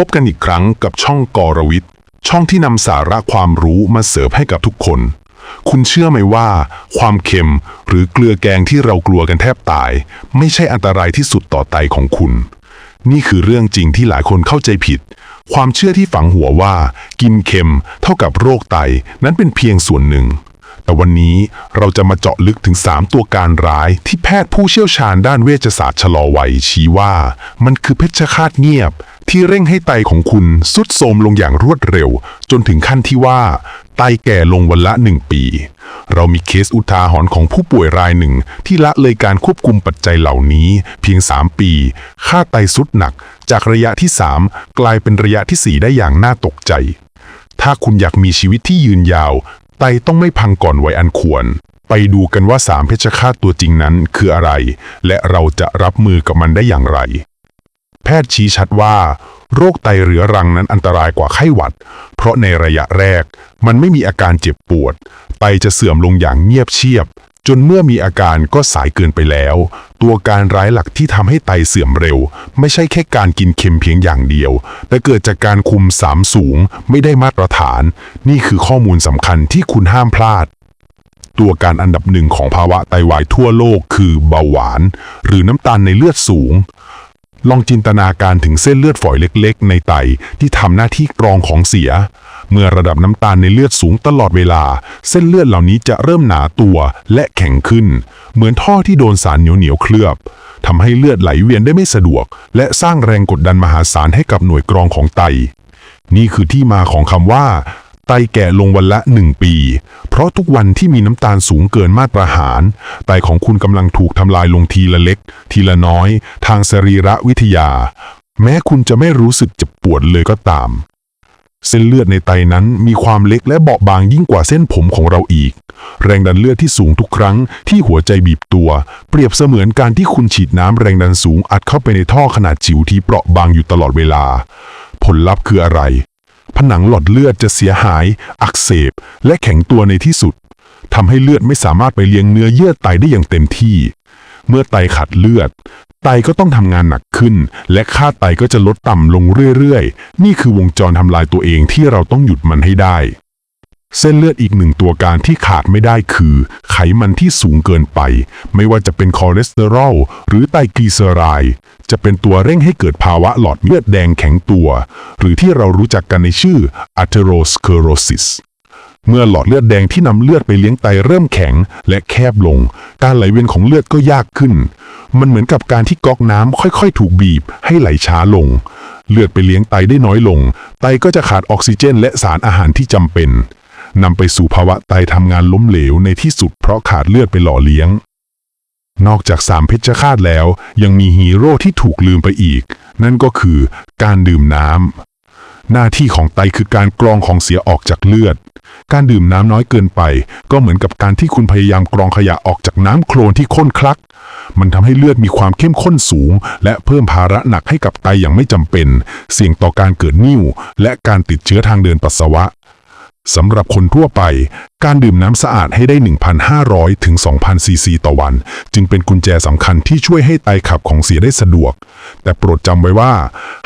พบกันอีกครั้งกับช่องกอรวิทย์ช่องที่นำสาระความรู้มาเสิร์ฟให้กับทุกคน คุณเชื่อไหมว่า ความเค็มหรือเกลือแกงที่เรากลัวกันแทบตาย ไม่ใช่อันตรายที่สุดต่อไตของคุณ นี่คือเรื่องจริงที่หลายคนเข้าใจผิด ความเชื่อที่ฝังหัวว่า กินเค็มเท่ากับโรคไตนั้นเป็นเพียงส่วนหนึ่ง แต่วันนี้เราจะมาเจาะลึกถึง 3 ตัวการร้ายที่แพทย์ผู้เชี่ยวชาญด้านเวชศาสตร์ชะลอวัยชี้ว่า มันคือเพชฌฆาตเงียบ ที่เร่งให้ไตของคุณสุดโทรมลงอย่างรวดเร็ว จนถึงขั้นที่ว่า ไตแก่ลงวันละหนึ่งปี เรามีเคสอุทาหรณ์ของผู้ป่วยรายหนึ่ง ที่ละเลยการควบคุมปัจจัยเหล่านี้ เพียง 3 ปี ค่าไตสุดหนัก จากระยะที่ 3 กลายเป็นระยะทีสี่ 4 ได้อย่างน่าตกใจ ถ้าคุณอยากมีชีวิตที่ยืนยาว ไตต้องไม่พังก่อนวัยอันควรไปดูกันว่าสามเพชฌฆาตตัวจริงนั้นคืออะไร และเราจะรับมือกับมันได้อย่างไร แพทย์ชี้ชัดว่า โรคไตเรื้อรังนั้นอันตรายกว่าไข้หวัด เพราะในระยะแรก มันไม่มีอาการเจ็บปวด ไตจะเสื่อมลงอย่างเงียบเชียบ จนเมื่อมีอาการก็สายเกินไปแล้ว ตัวการร้ายหลักที่ทำให้ไตเสื่อมเร็ว ไม่ใช่แค่การกินเค็มเพียงอย่างเดียว แต่เกิดจากการคุมสามสูง ไม่ได้มาตรฐาน นี่คือข้อมูลสำคัญที่คุณห้ามพลาดตัวการอันดับหนึ่งของภาวะไตวายทั่วโลกคือเบาหวาน หรือน้ำตาลในเลือดสูง ลองจินตนาการถึงเส้นเลือดฝอยเล็ก ๆ ในไตที่ทำหน้าที่กรองของเสีย เมื่อระดับน้ำตาลในเลือดสูงตลอดเวลา เส้นเลือดเหล่านี้จะเริ่มหนาตัวและแข็งขึ้น เหมือนท่อที่โดนสารเหนียวๆเคลือบทำให้เลือดไหลเวียนได้ไม่สะดวก และสร้างแรงกดดันมหาศาลให้กับหน่วยกรองของไต นี่คือที่มาของคำว่า ไตแก่ลงวันละ 1 ปี เพราะทุกวันที่มีน้ำตาลสูงเกินมาตรฐาน ไตของคุณกำลังถูกทำลายลงทีละเล็ก ทีละน้อย ทางสรีระวิทยา แม้คุณจะไม่รู้สึกเจ็บปวดเลยก็ตาม เส้นเลือดในไตนั้นมีความเล็กและเบาบางยิ่งกว่าเส้นผมของเราอีก แรงดันเลือดที่สูงทุกครั้งที่หัวใจบีบตัว เปรียบเสมือนการที่คุณฉีดน้ำแรงดันสูงอัดเข้าไปในท่อขนาดจิ๋วที่เปราะบางอยู่ตลอดเวลา ผลลัพธ์คืออะไร ผนังหลอดเลือดจะเสียหาย อักเสบ และแข็งตัวในที่สุดทำให้เลือดไม่สามารถไปเลี้ยงเนื้อเยื่อไตได้อย่างเต็มที่ เมื่อไตขาดเลือด ไตก็ต้องทำงานหนักขึ้น และค่าไตก็จะลดต่ำลงเรื่อยๆ นี่คือวงจรทำลายตัวเองที่เราต้องหยุดมันให้ได้ เส้นเลือดอีกหนึ่งตัวการที่ขาดไม่ได้คือ ไขมันที่สูงเกินไป ไม่ว่าจะเป็นคอเลสเตอรอลหรือไตรกลีเซอไรด์จะเป็นตัวเร่งให้เกิดภาวะหลอดเลือดแดงแข็งตัว หรือที่เรารู้จักกันในชื่อ atherosclerosis เมื่อหลอดเลือดแดงที่นำเลือดไปเลี้ยงไตเริ่มแข็ง และแคบลง การไหลเวียนของเลือดก็ยากขึ้น มันเหมือนกับการที่ก๊อกน้ำค่อยๆ ถูกบีบ ให้ไหลช้าลง เลือดไปเลี้ยงไตได้น้อยลง ไตก็จะขาดออกซิเจน และสารอาหารที่จำเป็น นำไปสู่ภาวะไตทำงานล้มเหลวในที่สุดเพราะขาดเลือดไปหล่อเลี้ยง นอกจากสามเพชฌฆาตแล้ว ยังมีฮีโร่ที่ถูกลืมไปอีก นั่นก็คือการดื่มน้ำหน้าที่ของไตคือการกรองของเสียออกจากเลือด การดื่มน้ำน้อยเกินไป ก็เหมือนกับการที่คุณพยายามกรองขยะออกจากน้ำโคลนที่ข้นคลัก มันทำให้เลือดมีความเข้มข้นสูง และเพิ่มภาระหนักให้กับไตอย่างไม่จำเป็น เสี่ยงต่อการเกิดนิ่วและการติดเชื้อทางเดินปัสสาวะ สำหรับคนทั่วไป การดื่มน้ำสะอาดให้ได้ 1,500 ถึง 2,000 ซีซีต่อวัน จึงเป็นกุญแจสำคัญที่ช่วยให้ไตขับของเสียได้สะดวก แต่โปรดจำไว้ว่า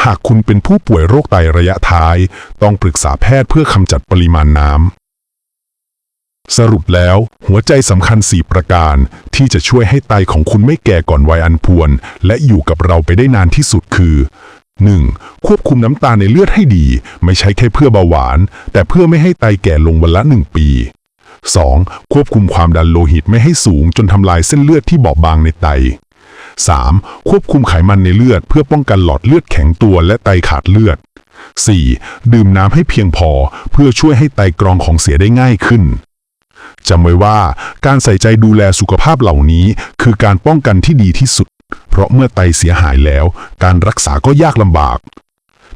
หากคุณเป็นผู้ป่วยโรคไตระยะท้าย ต้องปรึกษาแพทย์เพื่อคำจัดปริมาณน้ำ สรุปแล้ว หัวใจสำคัญ 4 ประการ ที่จะช่วยให้ไตของคุณไม่แก่ก่อนวัยอันควร และอยู่กับเราไปได้นานที่สุดคือ 1. ควบคุมน้ำตาลในเลือดให้ดี ไม่ใช่แค่เพื่อเบาหวาน แต่เพื่อไม่ให้ไตแก่ลงวันละ 1 ปี 2. ควบคุมความดันโลหิตไม่ให้สูงจนทำลายเส้นเลือดที่บอบบางในไต 3. ควบคุมไขมันในเลือด เพื่อป้องกันหลอดเลือดแข็งตัวและไตขาดเลือด 4. ดื่มน้ำให้เพียงพอ เพื่อช่วยให้ไตกรองของเสียได้ง่ายขึ้นจำไว้ว่าการใส่ใจดูแลสุขภาพเหล่านี้ คือการป้องกันที่ดีที่สุด เพราะเมื่อไตเสียหายแล้ว การรักษาก็ยากลำบาก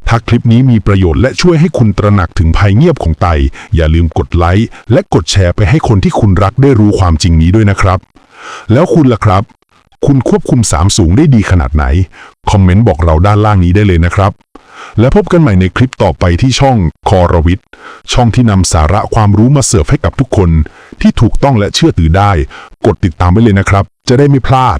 ถ้าคลิปนี้มีประโยชน์และช่วยให้คุณตระหนักถึงภัยเงียบของไต อย่าลืมกดไลค์และกดแชร์ไปให้คนที่คุณรักได้รู้ความจริงนี้ด้วยนะครับ แล้วคุณล่ะครับ คุณควบคุมสามสูงได้ดีขนาดไหน คอมเมนต์บอกเราด้านล่างนี้ได้เลยนะครับ และพบกันใหม่ในคลิปต่อไปที่ช่องคอรวิทช่องที่นำสาระความรู้มาเสิร์ฟให้กับทุกคน ที่ถูกต้องและเชื่อถือได้ กดติดตามไว้เลยนะครับ จะได้ไม่พลาด